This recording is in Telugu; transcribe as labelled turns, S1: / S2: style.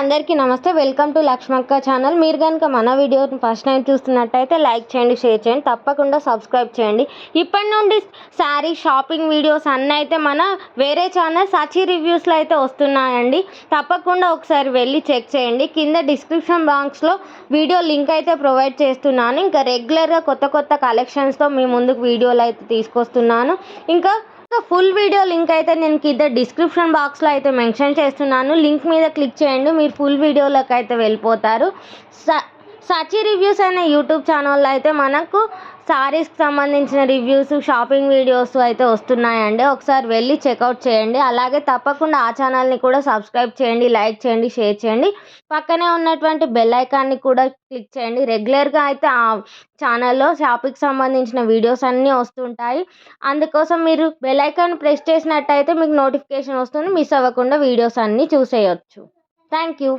S1: అందరికీ నమస్తే. వెల్కమ్ టు లక్ష్మక్క ఛానల్ మీరు కనుక మన వీడియోని ఫస్ట్ టైం చూస్తున్నట్టయితే లైక్ చేయండి షేర్ చేయండి. తప్పకుండా సబ్స్క్రైబ్ చేయండి. ఇప్పటి నుండి శారీ షాపింగ్ వీడియోస్ అన్నీ అయితే మన వేరే ఛానల్ సచి రివ్యూస్లో అయితే వస్తున్నాయండి. తప్పకుండా ఒకసారి వెళ్ళి చెక్ చేయండి. కింద డిస్క్రిప్షన్ బాక్స్లో వీడియో లింక్ అయితే ప్రొవైడ్ చేస్తున్నాను. ఇంకా రెగ్యులర్గా కొత్త కొత్త కలెక్షన్స్తో మీ ముందుకు వీడియోలు అయితే తీసుకొస్తున్నాను. ఇంకా ఫుల్ వీడియో లింక్ అయితే నేను కింద డిస్క్రిప్షన్ బాక్స్లో అయితే మెన్షన్ చేస్తున్నాను. లింక్ మీద క్లిక్ చేయండి మీరు ఫుల్ వీడియోలోకి అయితే వెళ్ళిపోతారు. స సచి రివ్యూస్ అనే యూట్యూబ్ ఛానల్లో అయితే మనకు శారీస్కి సంబంధించిన రివ్యూస్ షాపింగ్ వీడియోస్ అయితే వస్తున్నాయండి. ఒకసారి వెళ్ళి చెక్అవుట్ చేయండి. అలాగే తప్పకుండా ఆ ఛానల్ని కూడా సబ్స్క్రైబ్ చేయండి లైక్ చేయండి షేర్ చేయండి. పక్కనే ఉన్నటువంటి బెల్ ఐకాన్ని కూడా క్లిక్ చేయండి. రెగ్యులర్గా అయితే ఆ ఛానల్లో షాపింగ్కి సంబంధించిన వీడియోస్ అన్నీ వస్తుంటాయి. అందుకోసం మీరు బెల్ ఐకాన్ ప్రెస్ చేసినట్టయితే మీకు నోటిఫికేషన్ వస్తుంది. మిస్ అవ్వకుండా వీడియోస్ అన్నీ చూసేయచ్చు. Thank you